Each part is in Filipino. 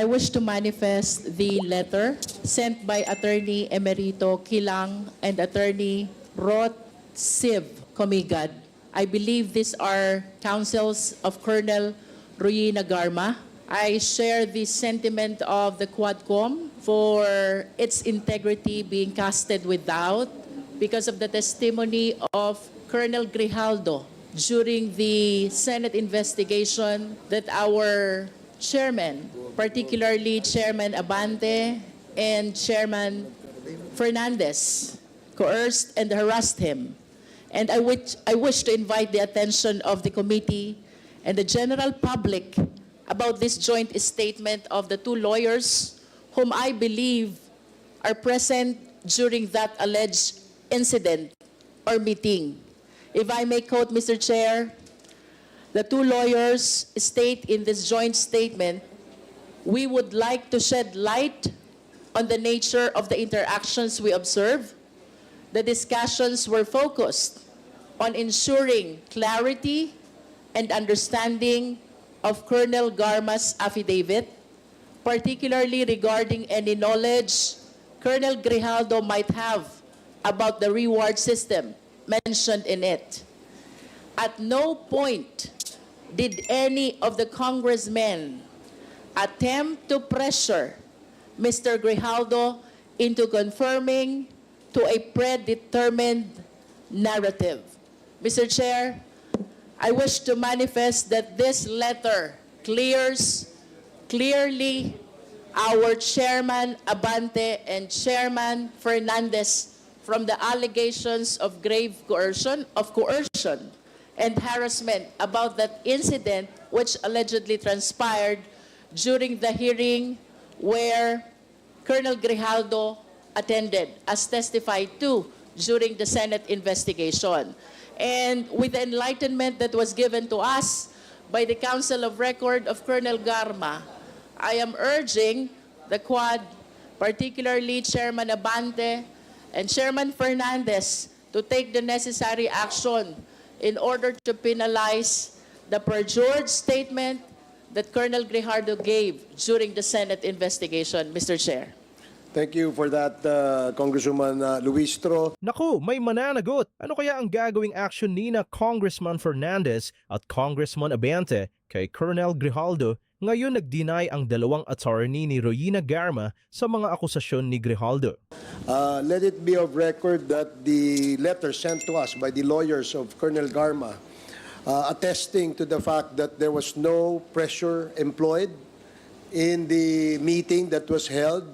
I wish to manifest the letter sent by Attorney Emerito Kilang and Attorney Rot Siv Comigad. I believe these are counsels of Colonel Ruyina Garma. I share the sentiment of the Quadcom for its integrity being casted without because of the testimony of Colonel Grijaldo during the Senate investigation that our chairman, particularly Chairman Abante and Chairman Fernandez, coerced and harassed him. And I wish, I wish to invite the attention of the committee and the general public about this joint statement of the two lawyers whom I believe are present during that alleged incident or meeting. If I may quote, Mr. Chair, the two lawyers state in this joint statement, we would like to shed light on the nature of the interactions we observe. The discussions were focused on ensuring clarity and understanding of Colonel Garma's affidavit, particularly regarding any knowledge Colonel Grijaldo might have about the reward system mentioned in it. At no point did any of the congressmen attempt to pressure Mr. Grijaldo into confirming to a predetermined narrative. Mr. Chair, I wish to manifest that this letter clears clearly our Chairman Abante and Chairman Fernandez from the allegations of grave coercion, of coercion and harassment about that incident which allegedly transpired during the hearing where Colonel Grijaldo attended as testified to during the Senate investigation. And with the enlightenment that was given to us by the Council of Record of Colonel Garma, I am urging the Quad, particularly Chairman Abante and Chairman Fernandez, to take the necessary action in order to penalize the perjured statement that Colonel Grijaldo gave during the Senate investigation, Mr. Chair. Thank you for that, uh, Congresswoman uh, Luistro. Naku, may mananagot. Ano kaya ang gagawing action ni na Congressman Fernandez at Congressman Abante kay Colonel Grijaldo ngayon nag-deny ang dalawang attorney ni Royina Garma sa mga akusasyon ni Grijaldo. Uh, let it be of record that the letter sent to us by the lawyers of Colonel Garma uh, attesting to the fact that there was no pressure employed in the meeting that was held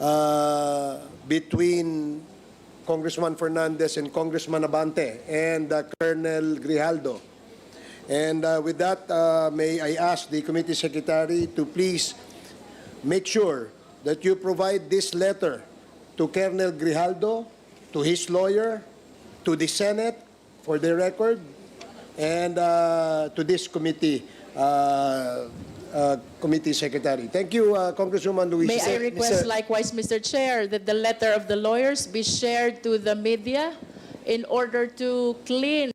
uh, between Congressman Fernandez and Congressman Abante and uh, Colonel Grijaldo. And uh, with that, uh, may I ask the committee secretary to please make sure that you provide this letter to Colonel Grijaldo, to his lawyer, to the Senate for the record, and uh, to this committee, uh, uh, committee secretary. Thank you, uh, Congresswoman Luis. May I request likewise, Mr. Chair, that the letter of the lawyers be shared to the media in order to clean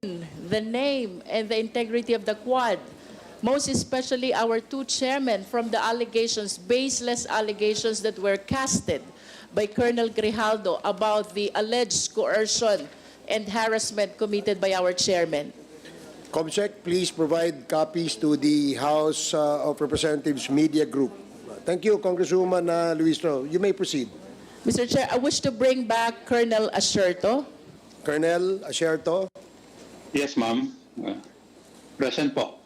the name and the integrity of the Quad, most especially our two chairmen from the allegations, baseless allegations that were casted by Colonel Grijaldo about the alleged coercion and harassment committed by our chairman. Comsec, please provide copies to the House uh, of Representatives Media Group. Thank you, Congresswoman uh, Luis Ro. You may proceed. Mr. Chair, I wish to bring back Colonel Asherto. Colonel Asherto. Yes, ma'am. Uh, Present po.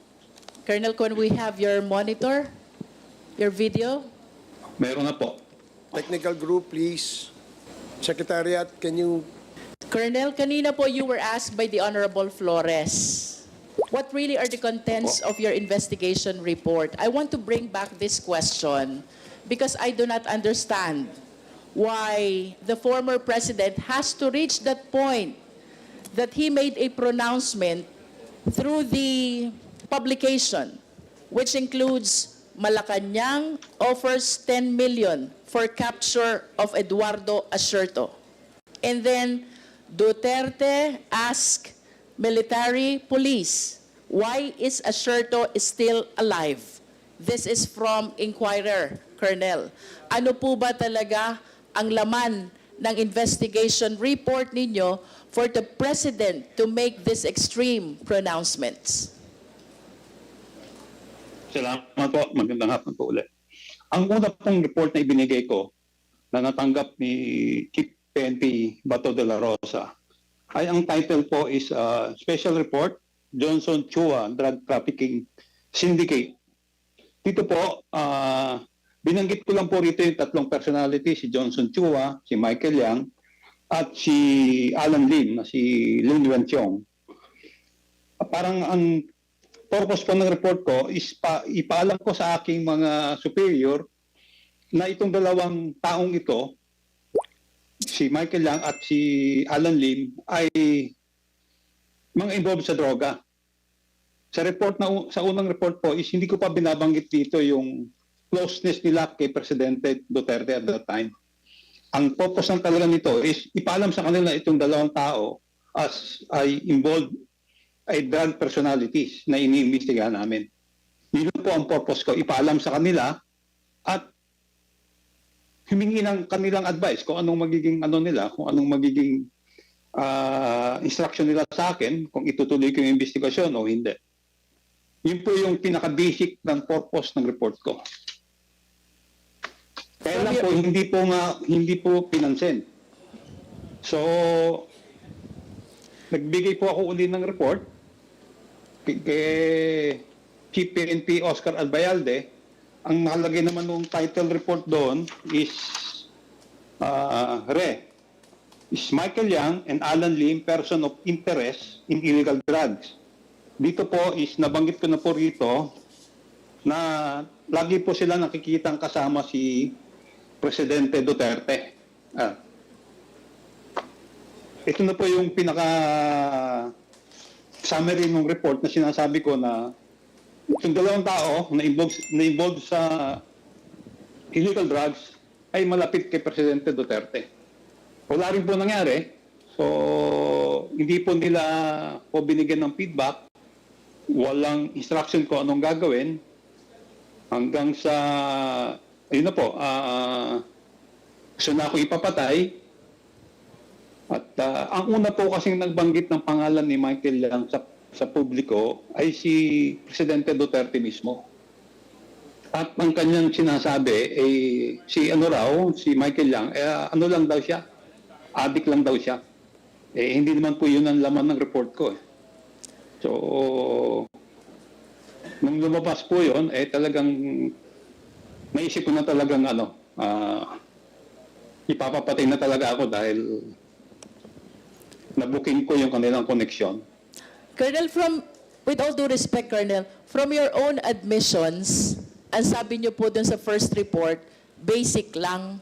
Colonel, can we have your monitor, your video? Meron na po. Technical Group, please. Secretariat, can you Colonel, kanina po you were asked by the Honorable Flores, what really are the contents of your investigation report? I want to bring back this question because I do not understand why the former president has to reach that point that he made a pronouncement through the publication, which includes Malacanang offers 10 million for capture of Eduardo Asherto. And then Duterte asked military police, why is Asherto still alive? This is from Inquirer, Colonel. Ano po ba talaga ang laman ng investigation report ninyo for the President to make these extreme pronouncements? Salamat po. Magandang hapon po ulit. Ang una pong report na ibinigay ko na natanggap ni Chief PNP Bato de la Rosa ay ang title po is uh, Special Report Johnson Chua Drug Trafficking Syndicate. Dito po, ah, binanggit ko lang po rito yung tatlong personality, si Johnson Chua, si Michael Yang, at si Alan Lim, na si Lin Wenqiong. Parang ang purpose po ng report ko is pa, ipaalam ko sa aking mga superior na itong dalawang taong ito, si Michael Lang at si Alan Lim, ay mga involved sa droga. Sa report na sa unang report po is hindi ko pa binabanggit dito yung closeness nila kay Presidente Duterte at that time. Ang purpose ng talaga nito is ipaalam sa kanila itong dalawang tao as ay involved ay drug personalities na iniimbestigahan namin. Yun po ang purpose ko, ipaalam sa kanila at humingi ng kanilang advice kung anong magiging ano nila, kung anong magiging ah, instruction nila sa akin, kung itutuloy ko yung investigasyon o hindi. Yun po yung pinaka-basic ng purpose ng report ko. Kaya lang po, hindi po nga, hindi po pinansin. So, nagbigay po ako uli ng report kay Chief PNP Oscar Albayalde. Ang nakalagay naman ng title report doon is uh, Re, is Michael Yang and Alan Lim person of interest in illegal drugs. Dito po is nabanggit ko na po rito na lagi po sila nakikitang kasama si Presidente Duterte. Ah. Ito na po yung pinaka summary ng report na sinasabi ko na itong dalawang tao na involved, na involved sa illegal drugs ay malapit kay Presidente Duterte. Wala rin po nangyari. So, hindi po nila po binigyan ng feedback. Walang instruction ko anong gagawin. Hanggang sa, ayun na po, ah, gusto na ako ipapatay. At ah, ang una po kasing nagbanggit ng pangalan ni Michael Yang sa, sa publiko ay si Presidente Duterte mismo. At ang kanyang sinasabi, eh, si ano raw, si Michael Yang, eh, ano lang daw siya? Adik lang daw siya. Eh, hindi naman po yun ang laman ng report ko. Eh. So, nung lumabas po yun, eh talagang naisip ko na talagang ano, ah, ipapapatay na talaga ako dahil nabuking ko yung kanilang koneksyon. Colonel, from, with all due respect, Colonel, from your own admissions, ang sabi niyo po dun sa first report, basic lang.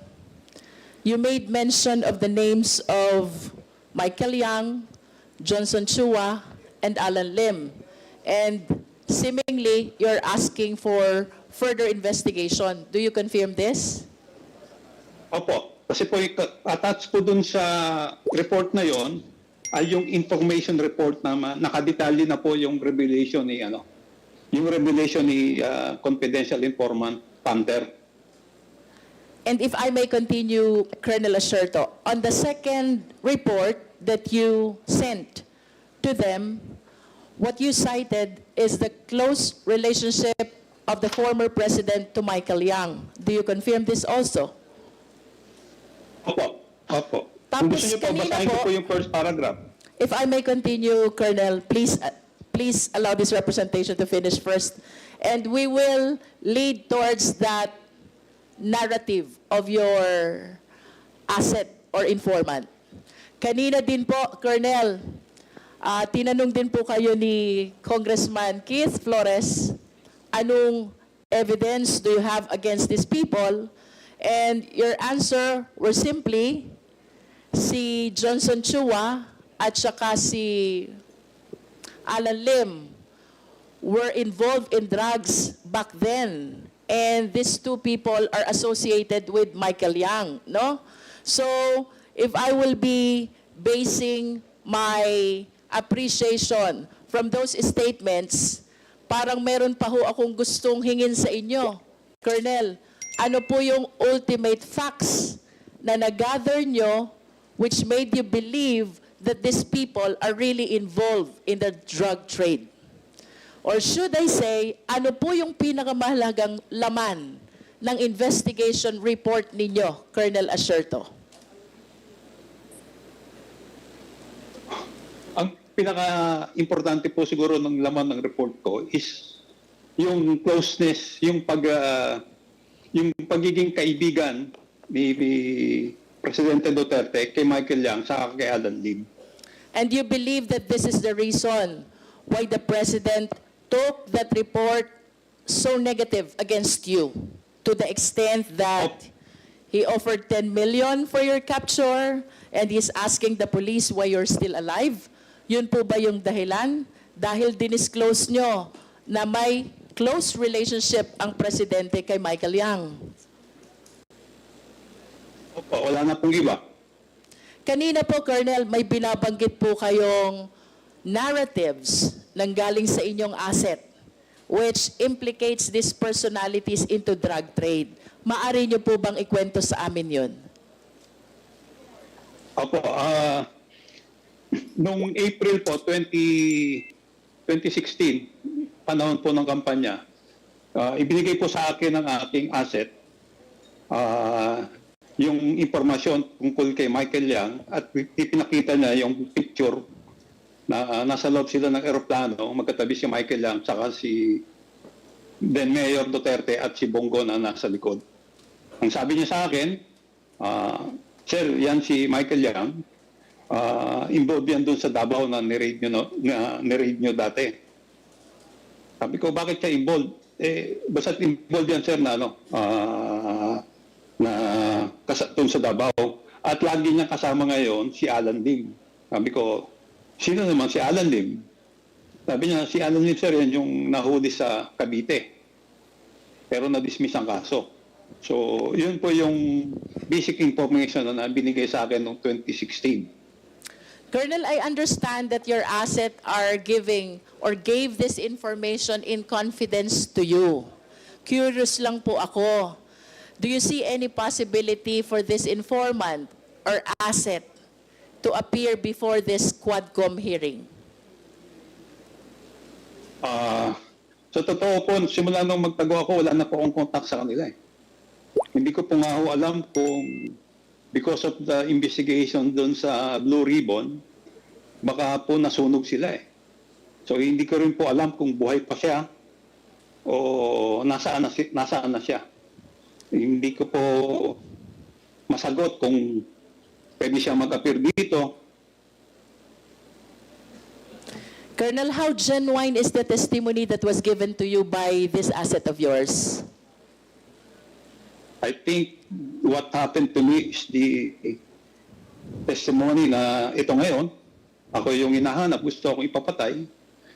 You made mention of the names of Michael Yang, Johnson Chua, and Alan Lim. And seemingly, you're asking for further investigation. Do you confirm this? Opo, kasi po attached po dun sa report na yon ay yung information report na nakadetalye na po yung revelation ni ano, yung revelation ni ah, confidential informant Panther. And if I may continue, Colonel Asherto, on the second report that you sent to them, what you cited is the close relationship of the former president to Michael Young. Do you confirm this also? Opo, opo. Kung Tapos gusto niyo po, kanina basahin ko po- po yung first paragraph. If I may continue, Colonel, please, uh, please allow this representation to finish first. And we will lead towards that narrative of your asset or informant. Kanina din po, Colonel, ah, tinanong din po kayo ni Congressman Keith Flores, anong evidence do you have against these people? And your answer were simply, si Johnson Chua at saka si Alan Lim were involved in drugs back then. And these two people are associated with Michael Young, no? So, if I will be basing my appreciation from those statements, parang meron pa ho akong gustong hingin sa inyo. Colonel, ano po yung ultimate facts na nagather nyo which made you believe that these people are really involved in the drug trade? Or should I say, ano po yung pinakamahalagang laman ng investigation report ninyo, Colonel Asherto? Ang pinaka-importante po siguro ng laman ng report ko is yung closeness, yung pag ah, yung pagiging kaibigan ni, ni Presidente Duterte kay Michael Yang sa kay Alan Lim. And you believe that this is the reason why the president took that report so negative against you to the extent that he offered 10 million for your capture and he's asking the police why you're still alive? Yun po ba yung dahilan? Dahil dinisclose nyo na may close relationship ang presidente kay Michael Yang. Opo, wala na pong iba. Kanina po, Colonel, may binabanggit po kayong narratives nang galing sa inyong asset which implicates these personalities into drug trade. Maari niyo po bang ikwento sa amin yun? Opo, ah noong April po 20 2016, panahon po ng kampanya, ah, ibinigay po sa akin ng aking asset ah, yung impormasyon tungkol kay Michael Yang at ipinakita niya yung picture na ah, nasa loob sila ng eroplano, magkatabi si Michael Yang saka si then Mayor Duterte at si Bongo na nasa likod. Ang sabi niya sa akin, ah, Sir, yan si Michael Yang, ah, involved yan doon sa Davao na ni-raid nyo, no, na, ni-raid nyo dati. Sabi ko, bakit siya involved? Eh, basta involved yan, sir, na ano, ah, na kasa, doon sa Davao. At lagi niya kasama ngayon si Alan Lim. Sabi ko, sino naman si Alan Lim? Sabi niya, si Alan Lim, sir, yan yung nahuli sa Cavite. Pero na-dismiss ang kaso. So, yun po yung basic information na binigay sa akin noong 2016. Colonel, I understand that your asset are giving or gave this information in confidence to you. Curious lang po ako. Do you see any possibility for this informant or asset to appear before this Quadcom hearing? Ah, sa totoo po, simula nung magtago ako, wala na po akong contact sa kanila eh. Hindi ko po nga ho alam kung because of the investigation doon sa Blue Ribbon, baka po nasunog sila eh. So hindi ko rin po alam kung buhay pa siya o nasaan na, si- nasaan na siya. Hindi ko po masagot kung pwede siya mag-appear dito Colonel, how genuine is the testimony that was given to you by this asset of yours? I think what happened to me is the testimony na ito ngayon, ako yung hinahanap, gusto akong ipapatay.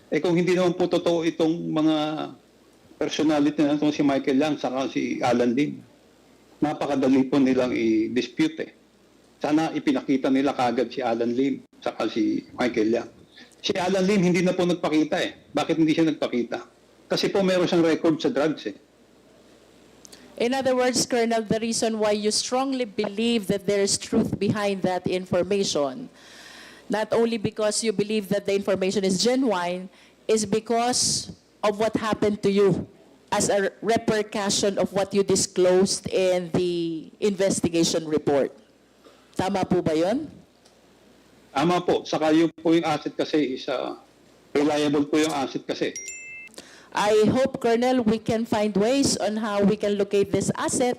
Eh kung hindi naman po totoo itong mga personality na itong si Michael Lang saka si Alan Lim, napakadali po nilang i-dispute eh. Sana ipinakita nila kagad si Alan Lim saka si Michael Yang. Si Alan Lim hindi na po nagpakita eh. Bakit hindi siya nagpakita? Kasi po meron siyang record sa drugs eh. In other words, Colonel, the reason why you strongly believe that there is truth behind that information, not only because you believe that the information is genuine, is because of what happened to you as a repercussion of what you disclosed in the investigation report. Tama po ba yun? Tama po. Saka yung po yung asset kasi is uh, reliable po yung asset kasi. I hope, Colonel, we can find ways on how we can locate this asset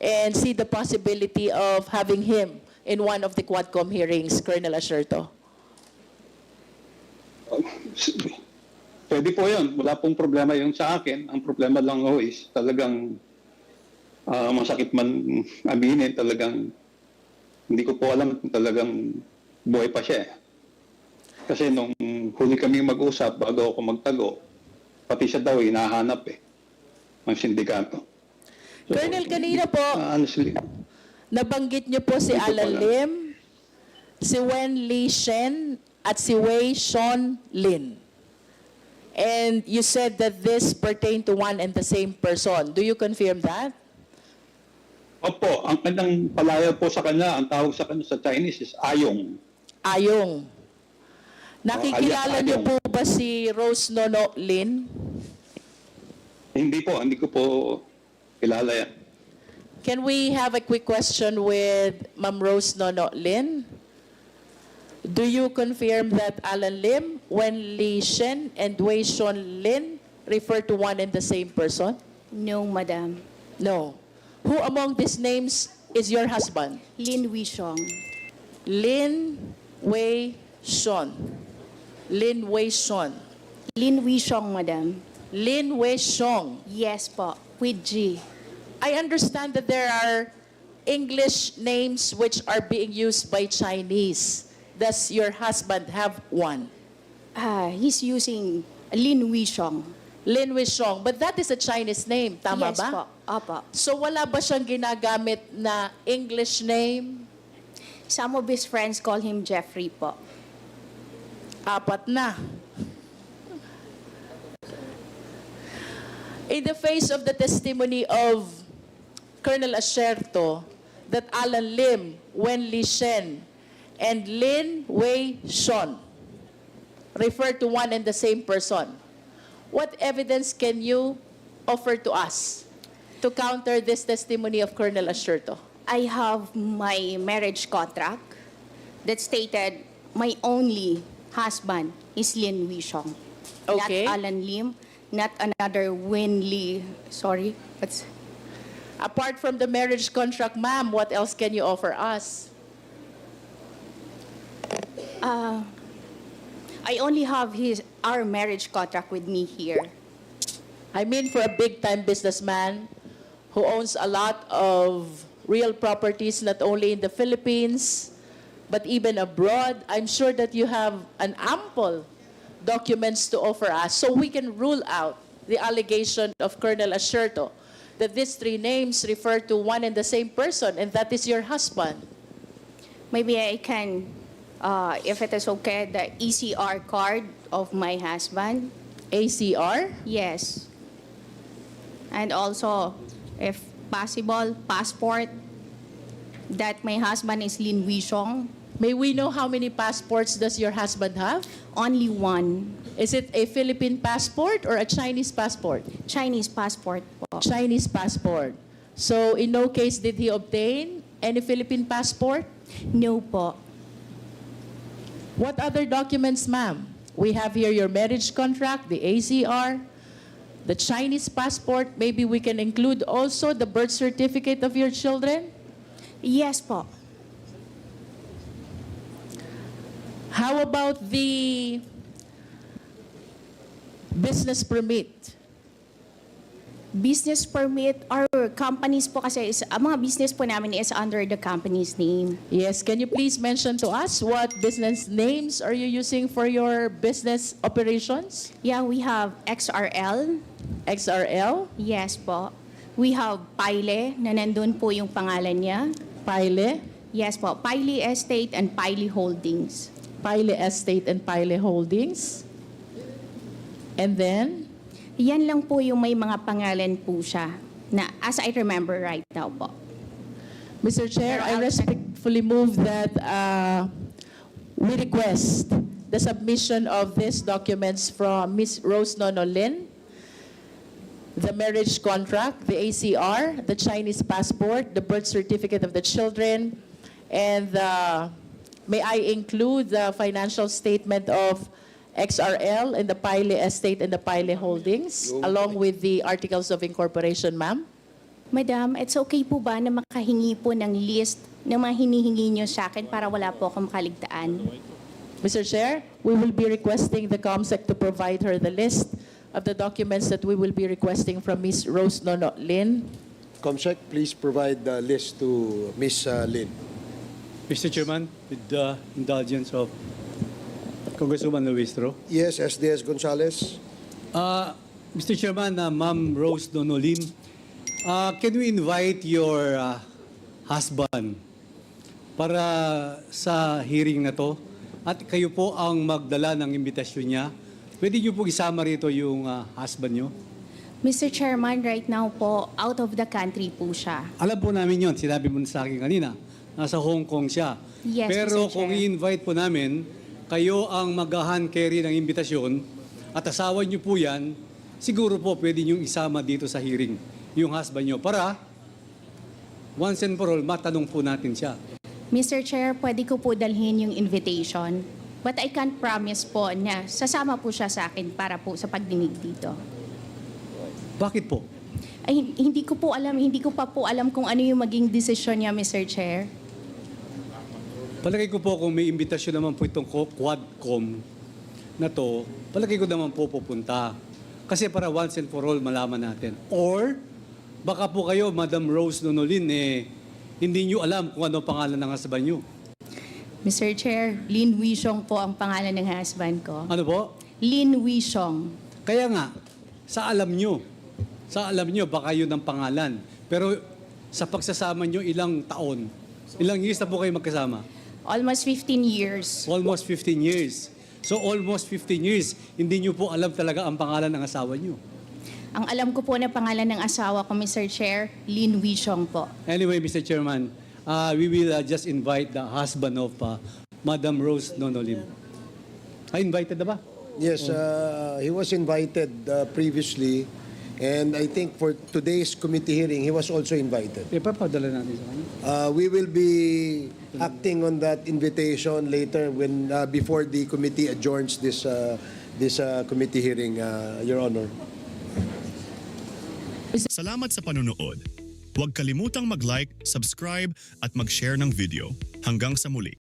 and see the possibility of having him in one of the Quadcom hearings, Colonel Asherto. Pwede po yun. Wala pong problema yung sa akin. Ang problema lang ho is talagang ah, masakit man aminin. Talagang hindi ko po alam kung talagang buhay pa siya. eh. Kasi nung huli kami mag-usap bago ako magtago, pati siya daw hinahanap eh ng sindikato. So, Colonel, kanina po, ah, honestly, nabanggit niyo po si Alan. Lim, si Wen Li Shen, at si Wei Sean Lin. And you said that this pertained to one and the same person. Do you confirm that? Opo, ang kanyang palaya po sa kanya, ang tawag sa kanya sa Chinese is Ayong. Ayong. Nakikilala niyo po ba si Rose Nono Lin? Hindi po, hindi ko po kilala yan. Can we have a quick question with Ma'am Rose Nono Lin? Do you confirm that Alan Lim, Wen Li Shen, and Wei Shon Lin refer to one and the same person? No, madam. No. Who among these names is your husband? Lin Wishong. Lin Wei Shon. Lin Wei Shon. Lin Wishong, madam. Lin Wei Shong. Yes po, with G. I understand that there are English names which are being used by Chinese. Does your husband have one? Ah, he's using Lin Wishong. Lin Wei Shong. But that is a Chinese name, tama yes ba? po, opo. So wala ba siyang ginagamit na English name? Some of his friends call him Jeffrey po. Apat na. In the face of the testimony of Colonel Asherto that Alan Lim, Wen Li Shen, and Lin Wei Shon refer to one and the same person, what evidence can you offer to us to counter this testimony of Colonel Asherto? I have my marriage contract that stated my only husband is Lin Wishong. Okay. Not Alan Lim, not another Win Lee. Sorry, what's... Apart from the marriage contract, ma'am, what else can you offer us? Uh, I only have his our marriage contract with me here. I mean, for a big-time businessman who owns a lot of real properties, not only in the Philippines, but even abroad, I'm sure that you have an ample documents to offer us so we can rule out the allegation of Colonel Asherto that these three names refer to one and the same person, and that is your husband. Maybe I can, uh, if it is okay, the ECR card of my husband. ACR? Yes. And also, if possible, passport that my husband is Lin Wishong. May we know how many passports does your husband have? Only one Is it a Philippine passport or a Chinese passport? Chinese passport po. Chinese passport. So in no case did he obtain any Philippine passport? No po. What other documents, ma'am? We have here your marriage contract, the ACR, the Chinese passport. Maybe we can include also the birth certificate of your children. Yes po. How about the business permit? Business permit, our companies po kasi, is, ang mga business po namin is under the company's name. Yes, can you please mention to us what business names are you using for your business operations? Yeah, we have XRL. XRL, Yes po. We have Pile, na nandun po yung pangalan niya. Pile, Yes po, Pile Estate and Pile Holdings. Pile Estate and Pile Holdings. And then, Yan lang po yung may mga pangalan po siya na as I remember right now po. Mr. Chair, I respectfully move that uh, we request the submission of these documents from Ms. Rose Nonolin, the marriage contract, the ACR, the Chinese passport, the birth certificate of the children, and the, may I include the financial statement of XRL and the Pile Estate and the Pile Holdings, along with the articles of incorporation, ma'am? Madam, it's okay po ba na makahingi po ng list ng mga hinihingi nyo sa akin para wala po akong makaligtaan? Mr. Chair, we will be requesting the COMSEC to provide her the list of the documents that we will be requesting from Ms. Rose Nono Lin. Comsec, please provide the list to Ms. uh, Lin. Mr. Chairman, with the indulgence of Congresswoman Luistro. Yes, SDS Gonzales. Uh, Mr. Chairman, uh, Ma'am Rose Donolim, uh, can we invite your uh, husband para sa hearing na to? At kayo po ang magdala ng imbitasyon niya pwede niyo po isama rito yung ah, husband niyo? Mr. Chairman, right now po, out of the country po siya. Alam po namin yon, sinabi mo sa akin kanina. Nasa Hong Kong siya. Yes, Pero Mr. kung Chair. i-invite po namin, kayo ang mag-hand carry ng imbitasyon at asawa niyo po yan, siguro po pwede niyo isama dito sa hearing yung husband niyo para once and for all, matanong po natin siya. Mr. Chair, pwede ko po dalhin yung invitation. But I can't promise po na sasama po siya sa akin para po sa pagdinig dito. Bakit po? Ay, hin- hindi ko po alam, hindi ko pa po alam kung ano yung maging desisyon niya, Mr. Chair. Palagay ko po kung may imbitasyon naman po itong co- Quadcom na to, palagay ko naman po pupunta. Kasi para once and for all malaman natin. Or, baka po kayo, Madam Rose Nonolin, eh, hindi nyo alam kung ano ang pangalan ng husband nyo. Mr. Chair, Lin Wishong po ang pangalan ng husband ko. Ano po? Lin Wishong. Kaya nga, sa alam nyo, sa alam nyo, baka yun ang pangalan. Pero sa pagsasama nyo, ilang taon, ilang years na po kayo magkasama? Almost 15 years. Almost 15 years. So almost 15 years, hindi nyo po alam talaga ang pangalan ng asawa nyo. Ang alam ko po na pangalan ng asawa ko, Mr. Chair, Lin Wishong po. Anyway, Mr. Chairman, uh, we will uh, just invite the husband of uh, Madam Rose Nonolim. I invited na ba? Yes, uh, he was invited uh, previously, and I think for today's committee hearing, he was also invited. Eh, papadala natin sa kanya. Uh, we will be acting on that invitation later when uh, before the committee adjourns this uh, this uh, committee hearing, uh, Your Honor. Salamat sa panonood. Huwag kalimutang mag-like, subscribe at mag-share ng video. Hanggang sa muli.